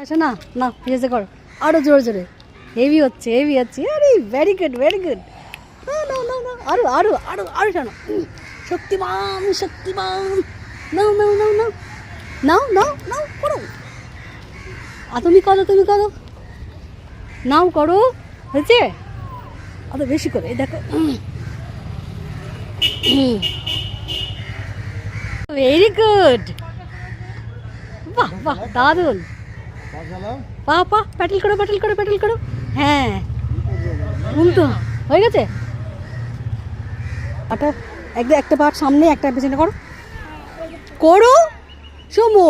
আচ্ছা না না ফিরেছে করো। আরও জোরে জোরে। হেভি হচ্ছে হেভি হচ্ছে। আরে ভেরি গুড ভেরি গুড না না না না আরও আরও আরও আরও টানো। উম, শক্তিমান শক্তিমান। নাও নাও নাও নাও। নাও নাও নাও করো। আর তুমি করো তুমি করো। নাও করো। হয়েছে? অত বেশি করে দেখো। ভেরি গুড বাহ বাহ দারুণ। পা পা প্যাটেল করো প্যাটেল করো প্যাটেল করো। হ্যাঁ। ঘুম তো হয়ে গেছে? একটা একটা একটা পাট সামনে একটা পেছনে করো। করো? সমু।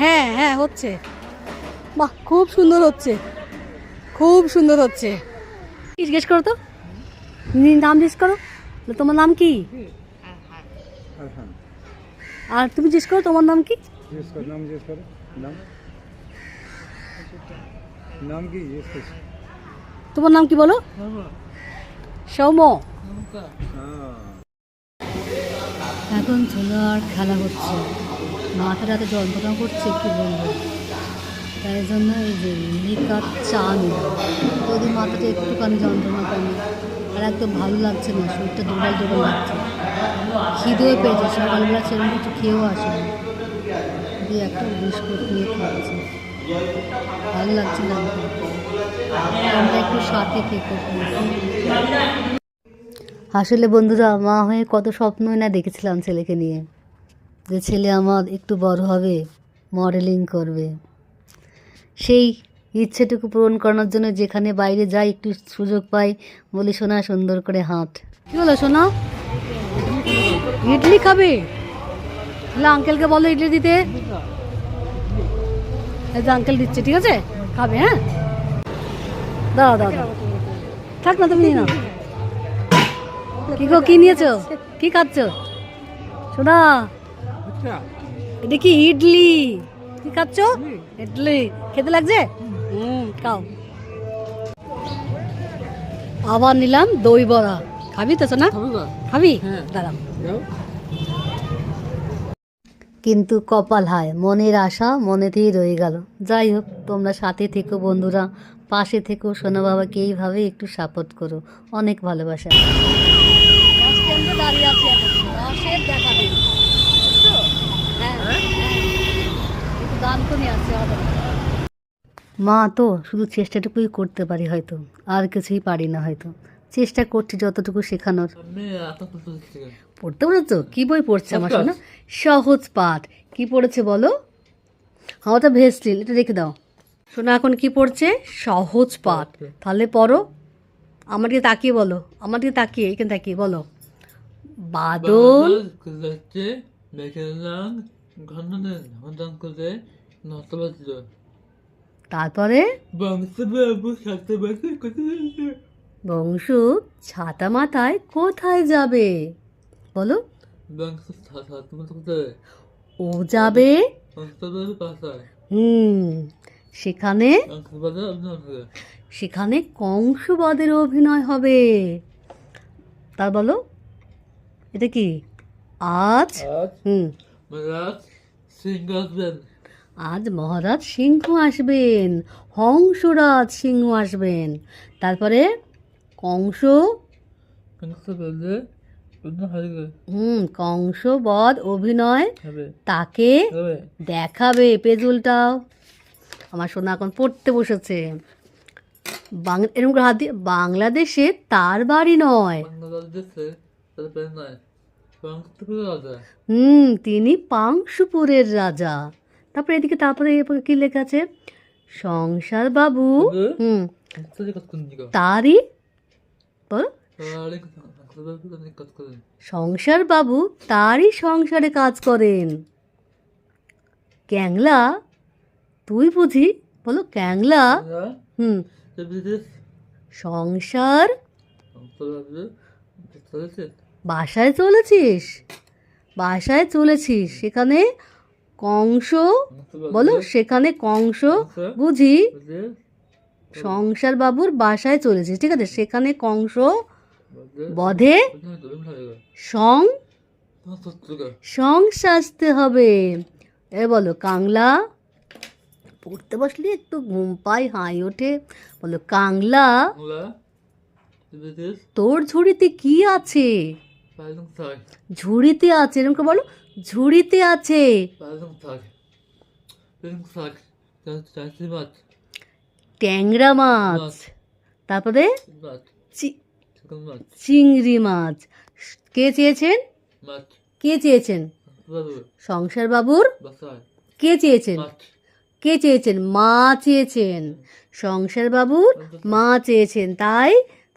হ্যাঁ হ্যাঁ হচ্ছে। বাহ খুব সুন্দর হচ্ছে। খুব সুন্দর হচ্ছে। জিজ্ঞেস করো তো? নাম জিজ্ঞেস করো। তোমার নাম কি? আর তুমি জিজ্ঞেস করো তোমার নাম কি? জিজ্ঞেস কর নাম জিজ্ঞেস করো। নাম? নাম কি? জিজ্ঞেস তোমার নাম কি বলো? সৌম হ্যাঁ। এখন ছোলার খেলা হচ্ছে। মাথাটা রাতে যন্ত্রণা করছে কি বলব? তাই জন্য এই যে লিকার চা যদি মাথাটা একটুখানি যন্ত্রণা কমে। আর একদম ভালো লাগছে না শরীরটা দুর্বল দুর্বল লাগছে। খিদেও পেয়েছে। সকালবেলা সেরকম কিছু খেয়েও আসেনি। দিয়ে একটা বিস্কুট নিয়ে খাচ্ছি। ভালো লাগছে। আমরা একটু সাথে থেকে আসলে বন্ধুরা, মা হয়ে কত স্বপ্নই না দেখেছিলাম ছেলেকে নিয়ে। যে ছেলে আমার একটু বড় হবে মডেলিং করবে। সেই ইচ্ছেটুকু পূরণ করানোর জন্য যেখানে বাইরে যাই, একটু সুযোগ পাই, বলি, সোনা, সুন্দর করে হাঁট। কি হলো, সোনা? ইডলি খাবে? আঙ্কেলকে বলো ইডলি দিতে। এই যে আঙ্কেল দিচ্ছে ঠিক আছে? খাবে হ্যাঁ? দাও দাও থাক না তুমি নাও। কি গো কি নিয়েছো? কি খাচ্ছো? শোনা এটা কি ইডলি? কি খাচ্ছ? ইডলি। খেতে লাগছে? হুম খাও। আবার নিলাম দই বড়া। খাবি তো সোনা? খাবি দাঁড়াও। কিন্তু কপাল হায় মনের আশা মনেতেই রয়ে গেল। যাই হোক তোমরা সাথে থেকো বন্ধুরা পাশে থেকো সোনা বাবাকে এইভাবে একটু সাপোর্ট করো। অনেক ভালোবাসা। মা তো শুধু চেষ্টাটুকুই করতে পারি হয়তো আর কিছুই পারি না হয়তো। চেষ্টা করছি যতটুকু শেখানোর। পড়তে পড়েছো কি বই পড়ছে আমার শোনা সহজ পাঠ। কি পড়েছে বলো? হ্যাঁ ওটা ভেসলিন এটা রেখে দাও। শোনা এখন কি পড়ছে? সহজ পাঠ। তাহলে পড়ো। আমার দিকে তাকিয়ে বলো। আমার দিকে তাকিয়ে এখানে তাকিয়ে বলো। বাদল। তারপরে? বংশ ছাতা মাথায় কোথায় যাবে? বলো। ও যাবে হুম সেখানে? সেখানে কংসবাদের অভিনয় হবে। তার বলো এটা কি? আজ? হুম। আজ মহারাজ সিংহ আসবেন হংসরাজ সিংহ আসবেন। তারপরে কংস? হুম কংসবধ অভিনয় তাকে দেখাবে পেজুলটাও। আমার সোনা এখন পড়তে বসেছে। বাংলা এরকম হাত বাংলাদেশে তার বাড়ি নয়। হুম তিনি পাংশুপুরের রাজা। তারপরে এদিকে তারপরে কি লেখা আছে? সংসার বাবু। হুম। তারই বলো। সংসার বাবু তারই সংসারে কাজ করেন। ক্যাংলা, তুই বুঝি? বলো, ক্যাংলা? হুম। সংসার? বাসায় চলেছিস? বাসায় চলেছিস। সেখানে কংস? বলো, সেখানে কংস বুঝি? সংসার বাবুর বাসায় চলেছিস। ঠিক আছে, সেখানে কংস বধে সং সং সাজতে হবে। এ বলো কাংলা পড়তে বসলে একটু ঘুম পাই হাই ওঠে। বলো কাংলা তোর ঝুড়িতে কি আছে? ঝুড়িতে আছে এরকম বলো ঝুড়িতে আছে। ট্যাংরা মাছ। তারপরে চিংড়ি মাছ। কে চেয়েছেন? কে চেয়েছেন? সংসার বাবুর? কে চেয়েছেন? কে চেয়েছেন? মা চেয়েছেন। সংসার বাবুর মা চেয়েছেন তাই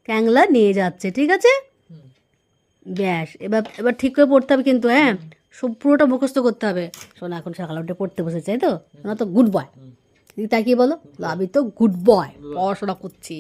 ক্যাংলা নিয়ে যাচ্ছে ঠিক আছে? ব্যাস এবার এবার ঠিক করে পড়তে হবে কিন্তু হ্যাঁ? সব পুরোটা মুখস্থ করতে হবে। শোনা এখন সকালে উঠে পড়তে বসেছে তাই তো? শোনা তো গুড বয় কি বলো আমি তো গুড বয় পড়াশোনা করছি।